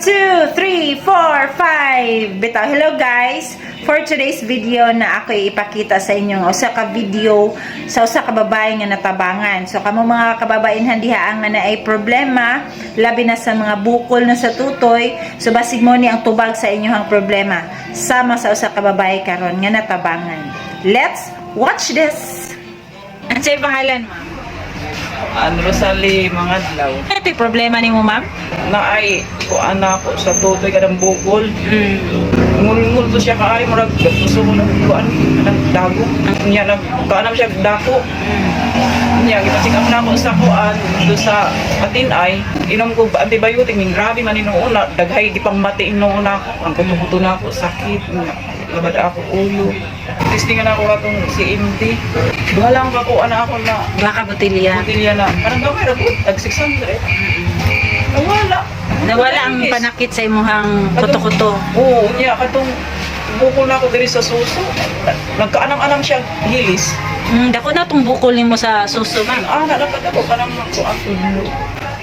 two, three, four, five. Bitaw, hello guys. For today's video na ako ipakita sa inyong usa ka video sa usa ka babae nga natabangan. So kamo mga kababayan diha nga na ay problema, labi na sa mga bukol na sa tutoy. So basig mo ni ang tubag sa inyong problema sama sa usa ka babae karon nga natabangan. Let's watch this. Ano pangalan mo? Ano Rosalie mga adlaw. Ano ito'y problema ni mo, ma'am? na ay ko anak ko sa tutoy kadang bukol. Mm. ngul-ngul to siya kaay murag gusto ko nang kuan kanang dago niya nag kaanam siya dako niya gipasik ako na ako sa kuan do sa atinay. Inom ko antibiotic ning grabe man inuon na daghay di pang mati inuon ako. Ang kuto-kuto na ako sakit. niya labad ako ulo testing na ako atong si MD duha lang ka ko ana ako na Baka botilya. Botilya na. Parang gamay ra po. Tag 600. Nawala. Nawala ang panakit sa imuhang kuto-kuto. Oo, niya. Katong bukol na ako diri sa suso. Nagkaanam-anam siya hilis. Mm, dako na tong bukol nimo sa suso, ma'am. Ah, nalapad ako. Parang ako ako.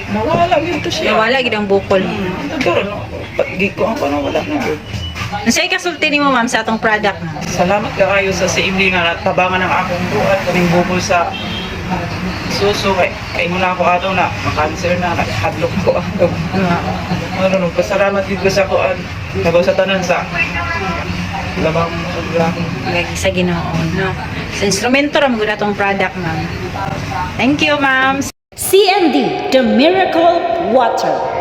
Nawala yun to siya. Nawala gid ang bukol. Hmm, Nagkaroon ako. Pag-gig ko ako nawala na. Unsay kasulti nimo, ma'am, sa atong product? Salamat ka kayo sa CMD nga natabangan ng akong buhat. Kaming bukol sa suso. Kay, kay mo na ako ato na. Makanser na. Hadlok ko ato. ano no, pasalamat dito sa kuan. Nagaw sa tanan sa labang. Gagi sa Ginoo, no. Sa instrumento ra magud atong product, ma'am. Thank you, ma'am. CMD, the miracle water.